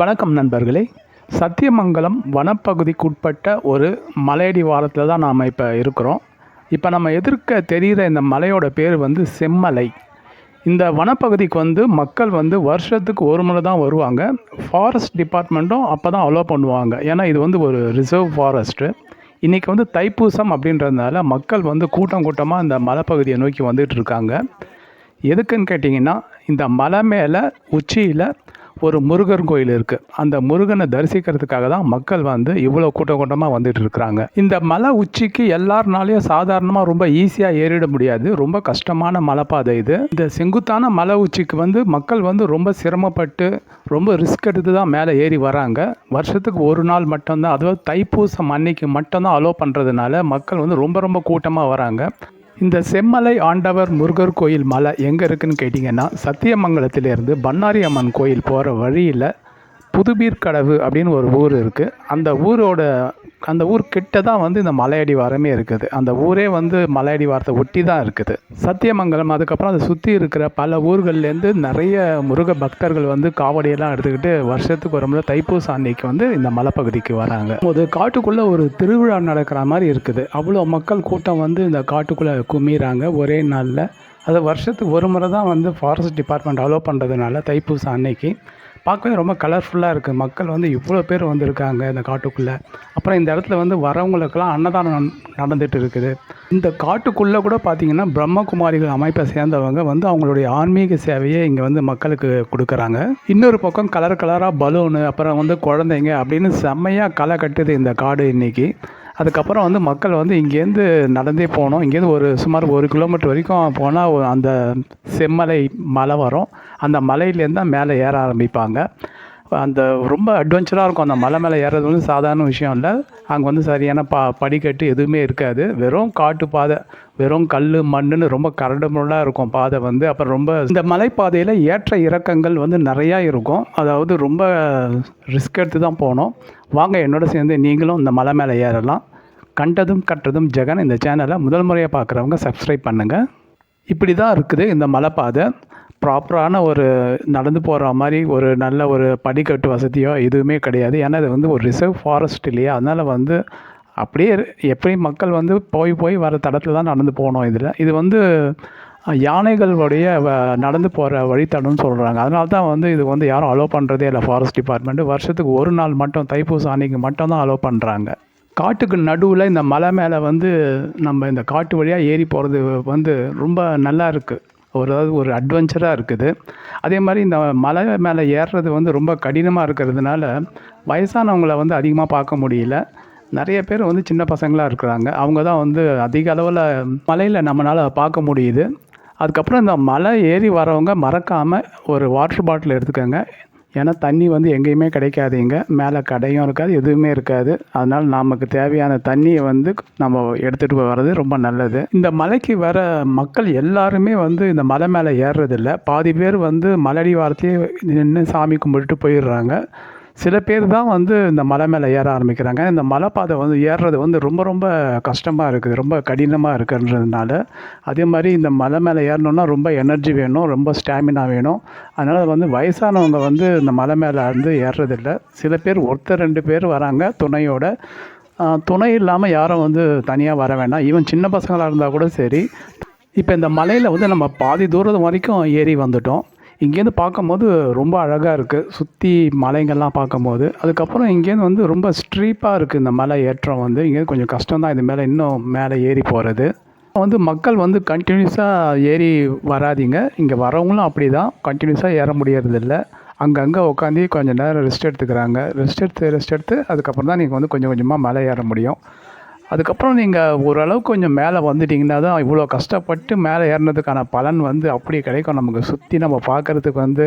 வணக்கம் நண்பர்களே. சத்தியமங்கலம் வனப்பகுதிக்குட்பட்ட ஒரு மலையடி வாரத்தில் தான் நாம் இப்போ இருக்கிறோம். இப்போ நம்ம எதிர்க்க தெரிகிற இந்த மலையோட பேர் வந்து செம்மலை. இந்த வனப்பகுதிக்கு வந்து மக்கள் வந்து வருஷத்துக்கு ஒரு முறை தான் வருவாங்க. ஃபாரஸ்ட் டிபார்ட்மெண்ட்டும் அப்போ தான் அலோவ் பண்ணுவாங்க. ஏன்னா இது வந்து ஒரு ரிசர்வ் ஃபாரஸ்ட்டு இன்றைக்கி வந்து தைப்பூசம் அப்படின்றதுனால மக்கள் வந்து கூட்டம் கூட்டமாக இந்த மலைப்பகுதியை நோக்கி வந்துட்டு இருக்காங்க. எதுக்குன்னு கேட்டிங்கன்னா இந்த மலை மேலே உச்சியில் ஒரு முருகர் கோயில் இருக்குது அந்த முருகனை தரிசிக்கிறதுக்காக தான் மக்கள் வந்து இவ்வளோ கூட்டம் கூட்டமாக வந்துட்டு இருக்கிறாங்க. இந்த மலை உச்சிக்கு எல்லாருனாலையும் சாதாரணமாக ரொம்ப ஈஸியாக ஏறிட முடியாது. ரொம்ப கஷ்டமான மலைப்பாதை இது. இந்த செங்குத்தான மலை உச்சிக்கு வந்து மக்கள் வந்து ரொம்ப சிரமப்பட்டு ரொம்ப ரிஸ்க் எடுத்து தான் மேலே ஏறி வராங்க. வருஷத்துக்கு ஒரு நாள் மட்டும்தான். அதாவது தைப்பூசம் அன்னைக்கு மட்டும்தான் அலோவ் பண்ணுறதுனால மக்கள் வந்து ரொம்ப ரொம்ப கூட்டமாக வராங்க. இந்த செம்மலை ஆண்டவர் முருகர் கோயில் மலை எங்கே இருக்குதுன்னு கேட்டிங்கன்னா சத்தியமங்கலத்திலேருந்து பண்ணாரி அம்மன் கோயில் போகிற வழியில் புதுபீர்க்கடவு அப்படின்னு ஒரு ஊர் இருக்குது அந்த ஊரோட அந்த ஊர் கிட்ட தான் வந்து இந்த மலையடி வாரமே இருக்குது. அந்த ஊரே வந்து மலையடி வாரத்தை ஒட்டி தான் இருக்குது. சத்தியமங்கலம் அதுக்கப்புறம் அதை சுற்றி இருக்கிற பல ஊர்கள்லேருந்து நிறைய முருக பக்தர்கள் வந்து காவடியெல்லாம் எடுத்துக்கிட்டு வருஷத்துக்கு ஒரு முறை தைப்பூச அன்னைக்கு வந்து இந்த மலைப்பகுதிக்கு வராங்க. ஒரு காட்டுக்குள்ளே ஒரு திருவிழா நடக்கிற மாதிரி இருக்குது. அவ்வளோ மக்கள் கூட்டம் வந்து இந்த காட்டுக்குள்ளே குமிறாங்க ஒரே நாளில். அது வருஷத்துக்கு ஒரு முறை தான் வந்து ஃபாரஸ்ட் டிபார்ட்மெண்ட் அலோவ் பண்ணுறதுனால தைப்பூசம் அன்னைக்கு. பார்க்கவே ரொம்ப கலர்ஃபுல்லாக இருக்குது மக்கள் வந்து இவ்வளோ பேர் வந்திருக்காங்க இந்த காட்டுக்குள்ளே. அப்புறம் இந்த இடத்துல வந்து வரவங்களுக்கெல்லாம் அன்னதானம் நடந்துகிட்டு இருக்குது. இந்த காட்டுக்குள்ளே கூட பார்த்தீங்கன்னா பிரம்மகுமாரிகள் அமைப்பை சேர்ந்தவங்க வந்து அவங்களுடைய ஆன்மீக சேவையை இங்கே வந்து மக்களுக்கு கொடுக்குறாங்க. இன்னொரு பக்கம் கலர் கலராக பலூனு அப்புறம் வந்து குழந்தைங்க அப்படின்னு செம்மையாக களை கட்டுது இந்த காடு இன்றைக்கி அதுக்கப்புறம் வந்து மக்கள் வந்து இங்கேருந்து நடந்தே போனோம் இங்கேருந்து ஒரு சுமார் ஒரு கிலோமீட்டர் வரைக்கும் போனால் அந்த செம்மலை மலை வரும். அந்த மலையிலேருந்து தான் மேலே ஏற ஆரம்பிப்பாங்க. அந்த ரொம்ப அட்வென்ச்சராக இருக்கும். அந்த மலை மேலே ஏறுறது வந்து சாதாரண விஷயம் இல்லை. அங்கே வந்து சரியான பா படிக்கட்டு எதுவுமே இருக்காது. வெறும் காட்டு பாதை வெறும் கல் மண்ணுன்னு ரொம்ப கரடுமுரடாக இருக்கும் பாதை வந்து. அப்புறம் ரொம்ப இந்த மலைப்பாதையில் ஏற்ற இறக்கங்கள் வந்து நிறையா இருக்கும். அதாவது ரொம்ப ரிஸ்க் எடுத்து தான் போனோம் வாங்க என்னோட சேர்ந்து நீங்களும் இந்த மலை மேலே ஏறலாம். கண்டதும் கற்றதும் ஜெகன் இந்த சேனலை முதல் முறையாக பார்க்குறவங்க சப்ஸ்கிரைப் பண்ணுங்கள் இப்படி தான் இருக்குது இந்த மலைப்பாதை. ப்ராப்பரான ஒரு நடந்து போகிற மாதிரி ஒரு நல்ல ஒரு படிக்கட்டு வசதியோ எதுவுமே கிடையாது. ஏன்னா இது வந்து ஒரு ரிசர்வ் ஃபாரஸ்ட் இல்லையா? அதனால் வந்து அப்படியே எப்படி மக்கள் வந்து போய் போய் வர தடத்தில் தான் நடந்து போகணும் இதில். இது வந்து யானைகளுடைய வ- நடந்து போகிற வழித்தடம்னு சொல்கிறாங்க அதனால தான் வந்து இது வந்து யாரும் அலோவ் பண்ணுறதே இல்லை ஃபாரஸ்ட் டிபார்ட்மெண்ட்டு வருஷத்துக்கு ஒரு நாள் மட்டும் தைப்பூசம் அன்றைக்கி மட்டும் தான் அலோவ் பண்ணுறாங்க காட்டுக்கு நடுவில் இந்த மலை மேலே வந்து நம்ம இந்த காட்டு வழியாக ஏறி போகிறது வந்து ரொம்ப நல்லா இருக்குது ஒரு அதாவது ஒரு அட்வென்ச்சராக இருக்குது. அதே மாதிரி இந்த மலை மேலே ஏறுறது வந்து ரொம்ப கடினமாக இருக்கிறதுனால வயசானவங்கள வந்து அதிகமாக பார்க்க முடியல. நிறைய பேர் வந்து சின்ன பசங்களாக இருக்கிறாங்க. அவங்க தான் வந்து அதிக அளவில் மலையில் நம்மளால் பார்க்க முடியுது. அதுக்கப்புறம் இந்த மலை ஏறி வரவங்க மறக்காமல் ஒரு வாட்டர் பாட்டில் எடுத்துக்கோங்க. ஏன்னா தண்ணி வந்து எங்கேயுமே கிடைக்காது இங்கே மேலே கடையும் இருக்காது எதுவுமே இருக்காது. அதனால் நமக்கு தேவையான தண்ணியை வந்து நம்ம எடுத்துகிட்டு வர்றது ரொம்ப நல்லது. இந்த மலைக்கு வர மக்கள் எல்லாருமே வந்து இந்த மலை மேலே ஏறுறதில்ல. பாதி பேர் வந்து மலடி வாரத்தையே நின்று சாமி கும்பிட்டுட்டு போயிடுறாங்க. சில பேர் தான் வந்து இந்த மலை மேலே ஏற ஆரம்பிக்கிறாங்க. இந்த மலைப்பாதை வந்து ஏறுறது வந்து ரொம்ப ரொம்ப கஷ்டமாக இருக்குது. ரொம்ப கடினமாக இருக்குன்றதுனால. அதே மாதிரி இந்த மலை மேலே ஏறணுன்னா ரொம்ப எனர்ஜி வேணும் ரொம்ப ஸ்டாமினா வேணும். அதனால் வந்து வயசானவங்க வந்து இந்த மலை மேலே வந்து ஏறுறதில்ல சில பேர் ஒருத்தர் ரெண்டு பேர் வராங்க துணையோட. துணை இல்லாமல் யாரும் வந்து தனியாக வர வேண்டாம் ஈவன் சின்ன பசங்களாக இருந்தால் கூட சரி. இப்போ இந்த மலையில் வந்து நம்ம பாதி தூரம் வரைக்கும் ஏறி வந்துட்டோம். இங்கேருந்து பார்க்கும்போது ரொம்ப அழகாக இருக்குது சுற்றி மலைங்கள்லாம் பார்க்கும்போது. அதுக்கப்புறம் இங்கேருந்து வந்து ரொம்ப ஸ்ட்ரீப்பாக இருக்குது இந்த மலை ஏற்றம் வந்து. இங்கேருந்து கொஞ்சம் கஷ்டம் தான் இது மேலே இன்னும் மேலே ஏறி போகிறது வந்து மக்கள் வந்து கண்டினியூஸாக ஏறி வராதீங்க. இங்கே வரவங்களும் அப்படி தான் கண்டினியூஸாக ஏற முடியறதில்ல. அங்கங்கே உட்காந்து கொஞ்சம் நேரம் ரெஸ்ட் எடுத்துக்கிறாங்க. ரெஸ்ட் எடுத்து ரெஸ்ட் எடுத்து அதுக்கப்புறம் தான் நீங்கள் வந்து கொஞ்சம் கொஞ்சமாக மலை ஏற முடியும். அதுக்கப்புறம் நீங்கள் ஓரளவுக்கு கொஞ்சம் மேலே வந்துட்டிங்கன்னா தான் இவ்வளோ கஷ்டப்பட்டு மேலே ஏறினதுக்கான பலன் வந்து அப்படியே கிடைக்கும். நமக்கு சுற்றி நம்ம பார்க்குறதுக்கு வந்து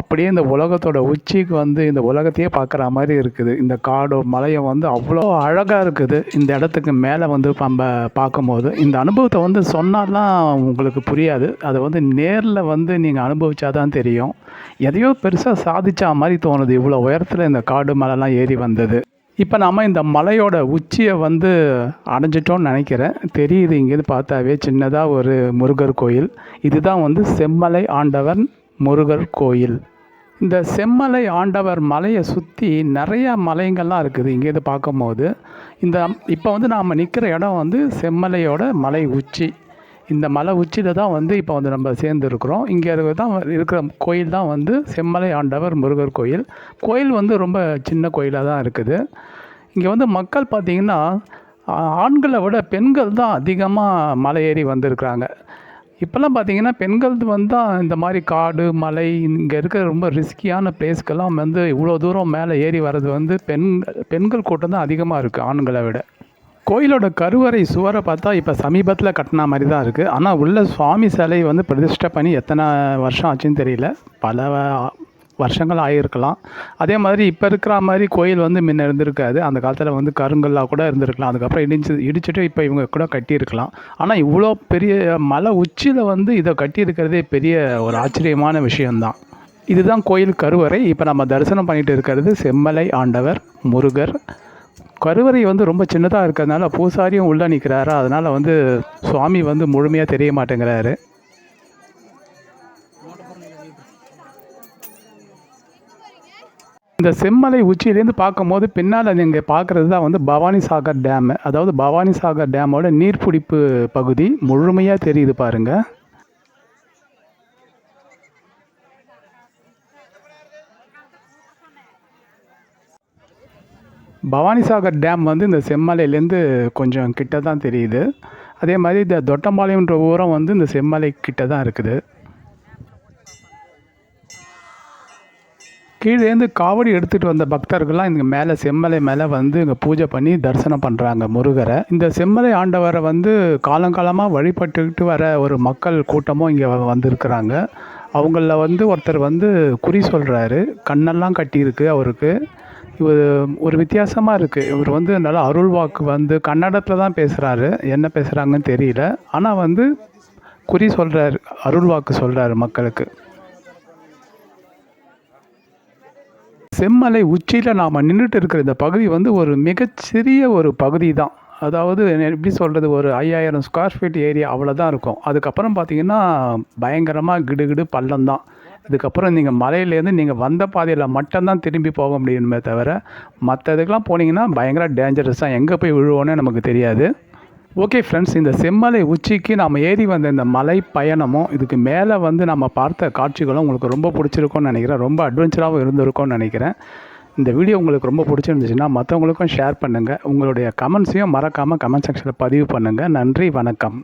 அப்படியே இந்த உலகத்தோட உச்சிக்கு வந்து இந்த உலகத்தையே பார்க்குற மாதிரி இருக்குது. இந்த காடும் மலையும் வந்து அவ்வளோ அழகாக இருக்குது. இந்த இடத்துக்கு மேலே வந்து நம்ம பார்க்கும்போது. இந்த அனுபவத்தை வந்து சொன்னாலாம் உங்களுக்கு புரியாது. அதை வந்து நேரில் வந்து நீங்கள் அனுபவிச்சா தான் தெரியும். எதையோ பெருசாக சாதிச்சா மாதிரி தோணுது. இவ்வளோ உயரத்தில் இந்த காடு மலைலாம் ஏறி வந்தது. இப்போ நாம் இந்த மலையோட உச்சியை வந்து அடைஞ்சிட்டோம்னு நினைக்கிறேன். தெரியுது இங்கேருந்து பார்த்தாவே சின்னதாக ஒரு முருகர் கோயில். இதுதான் வந்து செம்மலை ஆண்டவன் முருகர் கோயில். இந்த செம்மலை ஆண்டவர் மலையை சுற்றி நிறையா மலைங்கள்லாம் இருக்குது இங்கேருந்து பார்க்கும்போது. இந்த இப்போ வந்து நாம் நிற்கிற இடம் வந்து செம்மலையோட மலை உச்சி. இந்த மலை உச்சியில் தான் வந்து இப்போ வந்து நம்ம சேர்ந்துருக்குறோம். இங்கே தான் இருக்கிற கோயில் தான் வந்து செம்மலை ஆண்டவர் முருகர் கோயில். கோயில் வந்து ரொம்ப சின்ன கோயிலாக தான் இருக்குது. இங்கே வந்து மக்கள் பார்த்திங்கன்னா ஆண்களை விட பெண்கள் தான் அதிகமாக மலை ஏறி வந்திருக்கிறாங்க. இப்போல்லாம் பார்த்தீங்கன்னா பெண்கள் வந்து இந்த மாதிரி காடு மலை இங்கே இருக்கிற ரொம்ப ரிஸ்கியான பிளேஸ்க்கெல்லாம் வந்து இவ்வளோ தூரம் மேலே ஏறி வர்றது வந்து பெண் பெண்கள் கூட்டம் தான் அதிகமாக இருக்குது ஆண்களை விட. கோயிலோட கருவறை சுவரை பார்த்தா இப்போ சமீபத்தில் கட்டின மாதிரி தான் இருக்குது ஆனால் உள்ள சுவாமி சிலை வந்து பிரதிஷ்டை பண்ணி எத்தனை வருஷம் ஆச்சுன்னு தெரியல. பல வருஷங்கள் ஆகியிருக்கலாம் அதே மாதிரி இப்போ இருக்கிற மாதிரி கோயில் வந்து முன்ன இருந்திருக்காது. அந்த காலத்தில் வந்து கருங்கல்லாக கூட இருந்திருக்கலாம். அதுக்கப்புறம் இடிச்சு இடிச்சிட்டு இப்போ இவங்க கூட கட்டியிருக்கலாம். ஆனால் இவ்வளோ பெரிய மலை உச்சியில் வந்து இதை கட்டியிருக்கிறதே பெரிய ஒரு ஆச்சரியமான விஷயம்தான். இதுதான் கோயில் கருவறை. இப்போ நம்ம தரிசனம் பண்ணிட்டு இருக்கிறது செம்மலை ஆண்டவர் முருகர் கருவறை வந்து ரொம்ப சின்னதாக இருக்கிறதுனால பூசாரியும் உள்ளே நிற்கிறாரு அதனால் வந்து சுவாமி வந்து முழுமையாக தெரிய மாட்டேங்கிறாரு. இந்த செம்மலை உச்சியிலேருந்து பார்க்கும்போது பின்னால் நீங்கள் பார்க்குறது தான் வந்து பவானி சாகர் டேமு. அதாவது பவானி சாகர் டேமோட நீர்பிடிப்பு பகுதி முழுமையாக தெரியுது பாருங்கள் பவானிசாகர் டேம் வந்து இந்த செம்மலையிலேருந்து கொஞ்சம் கிட்ட தான் தெரியுது. அதே மாதிரி இந்த தொட்டம்பாளையம்ன்ற ஊரம் வந்து இந்த செம்மலை கிட்ட தான் இருக்குது. கீழேருந்து காவடி எடுத்துகிட்டு வந்த பக்தர்கள்லாம் இங்கே மேலே செம்மலை மேலே வந்து இங்கே பூஜை பண்ணி தரிசனம் பண்ணுறாங்க முருகரை. இந்த செம்மலை ஆண்டவரை வந்து காலங்காலமாக வழிபட்டுக்கிட்டு வர ஒரு மக்கள் கூட்டமும் இங்கே வந்திருக்கிறாங்க. அவங்கள வந்து ஒருத்தர் வந்து குறி சொல்கிறாரு கண்ணெல்லாம் கட்டியிருக்கு அவருக்கு. இவர் ஒரு வித்தியாசமாக இருக்குது இவர் வந்து நல்லா அருள் வாக்கு வந்து கன்னடத்தில் தான் பேசுகிறாரு என்ன பேசுகிறாங்கன்னு தெரியல. ஆனால் வந்து குறி சொல்கிறார் அருள் வாக்கு சொல்கிறாரு மக்களுக்கு. செம்மலை உச்சியில் நாம் நின்றுட்டு இருக்கிற இந்த பகுதி வந்து ஒரு மிகச்சிறிய ஒரு பகுதி தான். அதாவது எப்படி சொல்கிறது ஒரு ஐயாயிரம் ஸ்கொயர் ஃபீட் ஏரியா அவ்வளோதான் இருக்கும். அதுக்கப்புறம் பார்த்திங்கன்னா பயங்கரமாக கிடுகிடு பள்ளம் தான். இதுக்கப்புறம் நீங்கள் மலையிலேருந்து நீங்கள் வந்த பாதையில் மட்டும்தான் திரும்பி போக முடியுமே தவிர மற்ற இதுக்கெலாம் போனீங்கன்னா பயங்கர டேஞ்சரஸ் தான் எங்கே போய் விழுவோன்னே நமக்கு தெரியாது. ஓகே ஃப்ரெண்ட்ஸ் இந்த செம்மலை உச்சிக்கு நாம் ஏறி வந்த இந்த மலை பயணமும் இதுக்கு மேலே வந்து நம்ம பார்த்த காட்சிகளும் உங்களுக்கு ரொம்ப பிடிச்சிருக்கும்னு நினைக்கிறேன். ரொம்ப அட்வென்ச்சராகவும் இருந்திருக்கும்னு நினைக்கிறேன். இந்த வீடியோ உங்களுக்கு ரொம்ப பிடிச்சிருந்துச்சுன்னா மற்றவங்களுக்கும் ஷேர் பண்ணுங்கள் உங்களுடைய கமெண்ட்ஸையும் மறக்காமல் கமெண்ட் செக்ஷனில் பதிவு பண்ணுங்கள் நன்றி வணக்கம்.